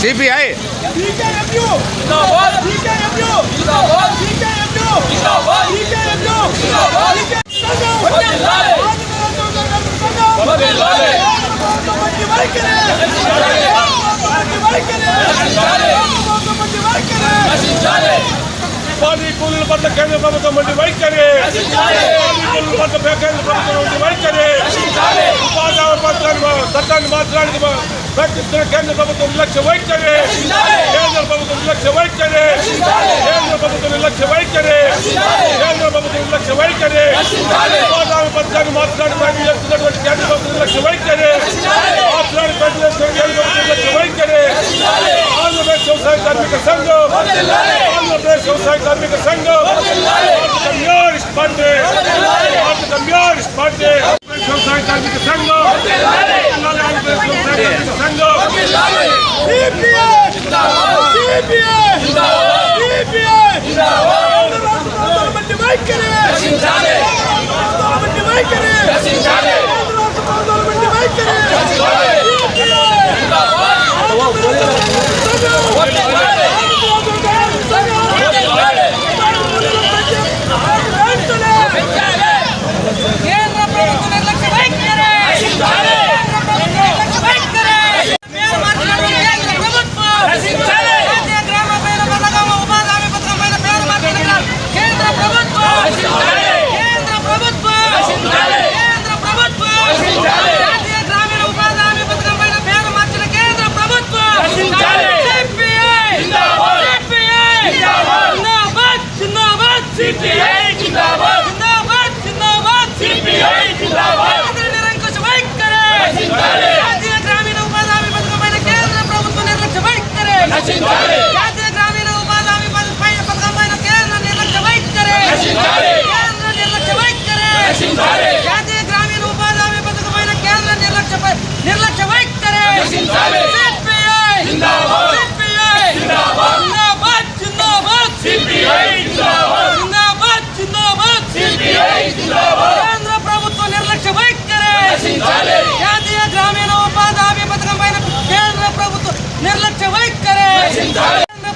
CPI party కూలీల పట్ల కేంద్ర ప్రభుత్వం వంటి వైఖరి పార్టీ కూలీల పట్ల కేంద్ర ప్రభుత్వం వంటి వైఖరి ఉపాధి పత్రాన్ని చట్టాన్ని మార్చడానికి ప్రయత్నిస్తున్న కేంద్ర ప్రభుత్వం నిర్లక్ష్య వైఖరి కేంద్ర ప్రభుత్వం నిర్లక్ష్య వైఖరి కేంద్ర ప్రభుత్వం నిర్లక్ష్య వైఖరి కేంద్ర ప్రభుత్వం నిర్లక్ష్య వైఖరి ఉపాధి పత్రాన్ని మార్చడానికి ప్రయత్నం చేస్తున్నటువంటి కేంద్ర ప్రభుత్వం నిర్లక్ష్య వైఖరి మార్చడానికి ప్రయత్నం చేస్తున్న కేంద్ర ప్రభుత్వం నిర్లక్ష్య వైఖరి ఆంధ్రప్రదేశ్ వ్యవసాయ కార్మిక Libye! Libye!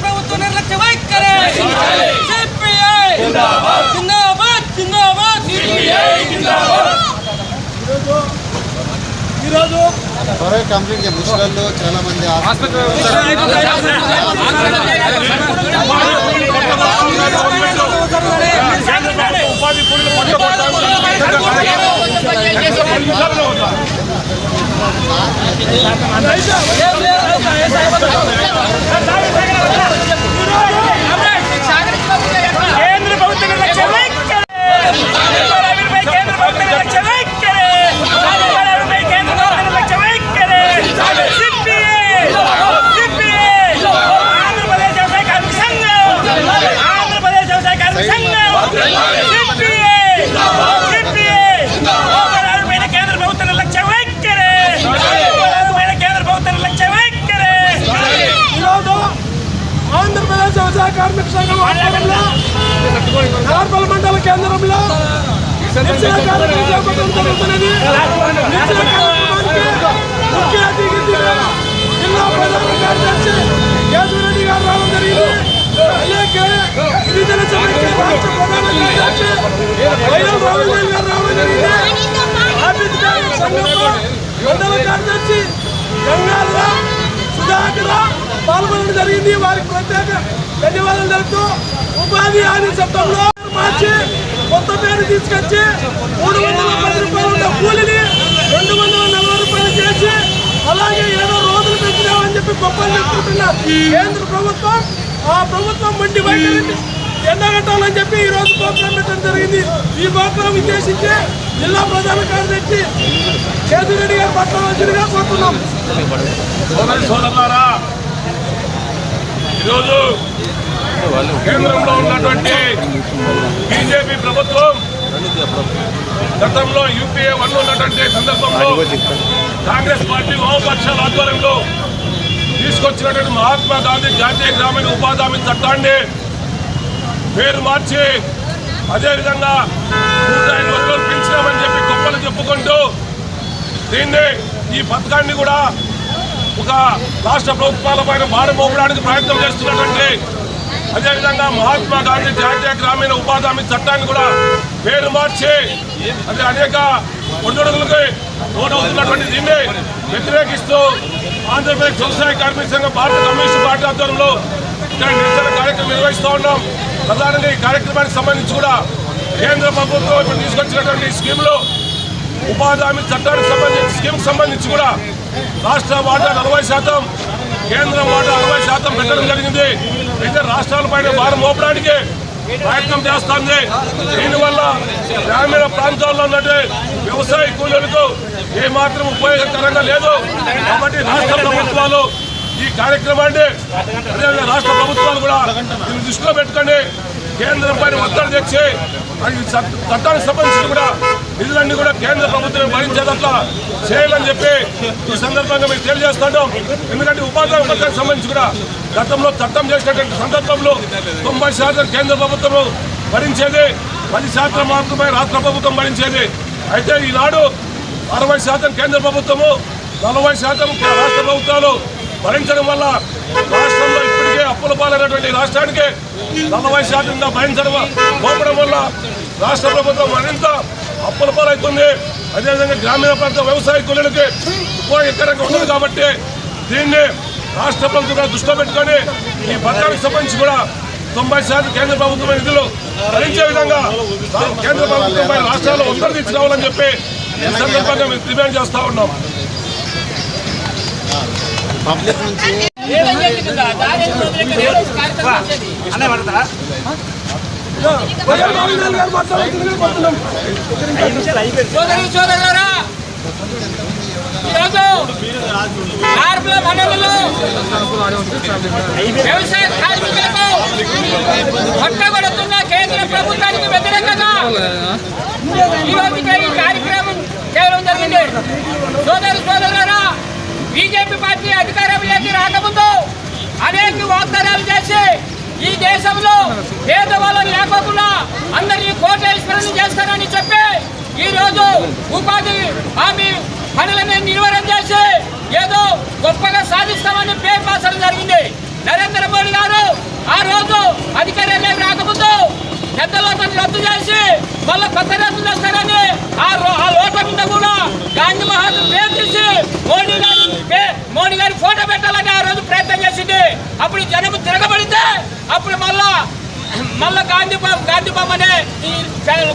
ప్రభుత్వ నిర్లక్ష్య వైఖరి! సిపిఐ! జిందాబాద్! జిందాబాద్! త్వరగా కంప్లీట్ ముసలు చాలా మంది ఉపాధి కూలీల పట్ల కేంద్ర ప్రభుత్వ నిర్లక్ష్య వైఖరి కేంద్ర ప్రభుత్వ నిర్లక్ష్య వైఖరి కేంద్ర ప్రభుత్వ నిర్లక్ష్య వైఖరి సిపిఐ సిపిఐ ఆంధ్రప్రదేశ్ వ్యవసాయ కార్మిక సంఘం ఆంధ్రప్రదేశ్ వ్యవసాయ కార్మిక సంఘం సిపిఐ సిపిఐ పైన కేంద్ర ప్రభుత్వ నిర్లక్ష్య వైఖరి పైన కేంద్ర ప్రభుత్వ నిర్లక్ష్య వైఖరి ఈరోజు ఆంధ్రప్రదేశ్ వ్యవసాయ కార్మిక సంఘం ఆధ్వర్యంలో నార్పల్ మండల కేంద్రంలో నిశ్చయ కార్యక్రమం చేపట్టడం జరుగుతున్నది నిశ్చయ కార్యక్రమానికి ముఖ్య అతిథిగా జిల్లా ప్రధాన కార్యదర్శి కేశవరెడ్డి గారు రావడం జరిగింది అలాగే గిరిజన సమైక్య రాష్ట్ర ప్రధాన కార్యదర్శి వైఎల్ రామదేవి గారు రావడం జరిగింది ఆఫీస్ కార్మిక సంఘంలో మండల కార్యదర్శి గంగాధర సుధాకర్ పాల్గొనడం జరిగింది. వారికి ప్రత్యేక ధన్యవాదాలు తెలుపుతూ ఉపాధి హామీ చట్టంలో మార్చి కొత్త పేరు తీసుకొచ్చి మూడు వందల పది రూపాయలు ఉన్న కూలిని రెండు వందల నలభై రూపాయలు చేసి అలాగే ఏదో రోజులు పెంచినామని చెప్పి గొప్పలు చెప్పుకుంటున్న కేంద్ర ప్రభుత్వం ఆ ప్రభుత్వం వంటి వైఖరిని ఎండగట్టాలని చెప్పి ఈ రోజు ప్రోగ్రాం పెట్టడం జరిగింది. ఈ ప్రోగ్రాం ఉద్దేశించి జిల్లా ప్రధాన కార్యదర్శి కేతిరెడ్డి గారు పట్టణాల్సిందిగా కోరుతున్నాం. సోదరులారా ఈరోజు కేంద్రంలో ఉన్నటువంటి బీజేపీ ప్రభుత్వం గతంలో యూపీఏ వన్ ఉన్నటువంటి సందర్భంలో కాంగ్రెస్ పార్టీ వామపక్షాల ఆధ్వర్యంలో తీసుకొచ్చినటువంటి మహాత్మా గాంధీ జాతీయ గ్రామీణ ఉపాధి హామీ చట్టాన్ని పేరు మార్చి అదేవిధంగా నూట ఐదు వందలు పెంచినామని చెప్పి గొప్పలు చెప్పుకుంటూ దీన్ని ఈ పథకాన్ని కూడా ఒక రాష్ట్ర ప్రభుత్వాల పైన భారం ప్రయత్నం చేస్తున్నటువంటి అదేవిధంగా మహాత్మా గాంధీ జాతీయ గ్రామీణ ఉపాధి హామీ చట్టాన్ని కూడా పేరు మార్చి అదే అనేక ఒడిదుడుకులకి తోడవుతున్నటువంటి దీన్ని వ్యతిరేకిస్తూ ఆంధ్రప్రదేశ్ వ్యవసాయ కార్మిక సంఘం భారత కమ్యూనిస్ట్ పార్టీ ఆధ్వర్యంలో ఇక్కడ నిరసన కార్యక్రమం నిర్వహిస్తూ ఉన్నాం. ప్రధానంగా ఈ కార్యక్రమానికి సంబంధించి కూడా కేంద్ర ప్రభుత్వం ఇప్పుడు తీసుకొచ్చినటువంటి స్కీమ్లో ఉపాధి హామీ చట్టానికి సంబంధించి స్కీమ్ సంబంధించి కూడా రాష్ట్ర వాటా నలభై శాతం కేంద్రం వాటా అరవై శాతం పెట్టడం జరిగింది. అయితే రాష్ట్రాలపైన భారం మోపడానికి ప్రయత్నం చేస్తుంది. దీనివల్ల గ్రామీణ ప్రాంతాల్లో ఉన్నట్టు వ్యవసాయ కూలీలకు ఏమాత్రం ఉపయోగకరంగా లేదు. కాబట్టి రాష్ట్ర ప్రభుత్వాలు ఈ కార్యక్రమాన్ని అదేవిధంగా రాష్ట్ర ప్రభుత్వాలు కూడా దీన్ని దృష్టిలో పెట్టుకోండి కేంద్రం పైన ఒత్తిడి తెచ్చి అది చట్టానికి సంబంధించి కూడా నిధులన్నీ కూడా కేంద్ర ప్రభుత్వం భరించేటట్లా చేయాలని చెప్పి ఈ సందర్భంగా మేము తెలియజేస్తున్నాం. ఎందుకంటే ఉపాధి పథకానికి సంబంధించి కూడా గతంలో చట్టం చేసినటువంటి సందర్భంలో తొంభై శాతం కేంద్ర ప్రభుత్వం భరించేది పది శాతం మాత్రమే రాష్ట్ర ప్రభుత్వం భరించేది. అయితే ఈనాడు అరవై శాతం కేంద్ర ప్రభుత్వము నలభై శాతం రాష్ట్ర ప్రభుత్వాలు భరించడం వల్ల రాష్ట్రంలో అప్పుల పాలైనటువంటి రాష్ట్రానికి నలభై శాతంగా భరించడం మోపడం వల్ల రాష్ట్ర ప్రభుత్వం మరింత అప్పుల పాలవుతుంది అదేవిధంగా గ్రామీణ ప్రాంత వ్యవసాయ కూలీలకి ఉపయోగకరంగా ఉండదు కాబట్టి దీన్ని రాష్ట్ర ప్రభుత్వం దృష్టిలో పెట్టుకొని ఈ పథకానికి సంబంధించి కూడా తొంభై శాతం కేంద్ర ప్రభుత్వం నిధులు భరించే విధంగా కేంద్ర ప్రభుత్వంపై రాష్ట్రాల్లో ఒత్తిడి తీసుకురావాలని చెప్పి ఈ సందర్భంగా మేము డిమాండ్ చేస్తూ ఉన్నాం. పబ్లిక్ పడతారా సోదరి సోదరులారా ఈరోజు కార్మికుల మండలంలో వ్యవసాయ కార్మికులకు పట్టబడుతున్న కేంద్ర ప్రభుత్వానికి వ్యతిరేకంగా ఈరోజు ఈ కార్యక్రమం చేయడం జరిగింది సోదరు సోదరులారా బీజేపీ పార్టీ అధికారంలోకి రాక వాగ్దానాలు చేసి ఈ దేశంలో పేదవాళ్ళు లేకోకుండా అందరినీ కోటేశ్వరుని చేస్తారని చెప్పి ఈ రోజు ఉపాధి హామీ పనులని నిర్వహణ చేసి ఏదో గొప్పగా సాధిస్తామని పేరు మార్చడం జరిగింది. నరేంద్ర మోడీ గారు ఆ రోజు అధికారంలోకి రాకముందు పెద్ద లోటాన్ని రద్దు చేసి మళ్ళీ కొత్త రద్దు చేస్తారని ఆ ఆ లోట మీద కూడా గాంధీ మహాత్మ పేరు తీసి మోడీ గారి మోడీ గారి ఫోటో పెట్టాలని ఆ రోజు ప్రయత్నం చేసింది అప్పుడు జనం తిరగబడితే అప్పుడు మళ్ళా మళ్ళా గాంధీ బొమ్మ గాంధీ ఈ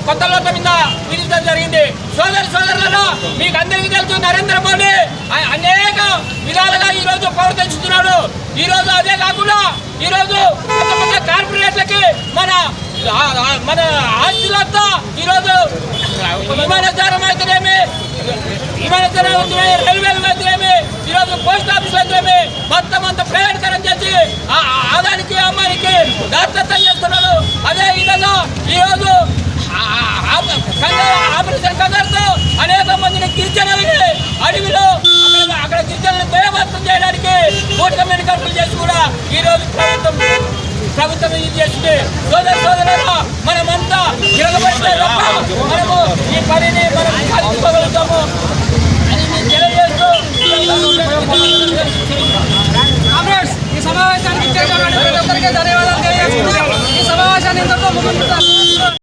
కొత్త లోట మీద విధించడం జరిగింది. సోదరి సోదరులలో మీకు అందరికీ తెలుసు నరేంద్ర మోడీ అనేక విధాల ఈ ఈ రోజు అదే కాకుండా ఈ రోజు పెద్ద పెద్ద కార్పొరేట్లకి మన మన ఆస్తులంతా ఈ రోజు విమానచారం అయితేనేమి విమానచారం అయితేనేమి రైల్వేలు అయితేనేమి ఈ రోజు పోస్ట్ ఆఫీస్ అయితేనేమి మొత్తం అంతా ప్రైవేటీకరణ చేసి ఆ ఆదానికి అమ్మాయికి దాతత్వం చేస్తున్నాడు అదే విధంగా ఈ రోజు ఆపరేషన్ కదర్తో అనేక మందిని గిరిజనులకి అడవిలో కూటమిని కడుపులు చేసి కూడా ఈరోజు ప్రభుత్వం ప్రభుత్వం ఇది చేస్తుంది సోదర సోదరుగా మనమంతా నిలబడితే మనము ఈ పనిని మనం కలుసుకోగలుగుతాము అని నేను తెలియజేస్తూ ఈ ధన్యవాదాలు ఈ సమావేశాన్ని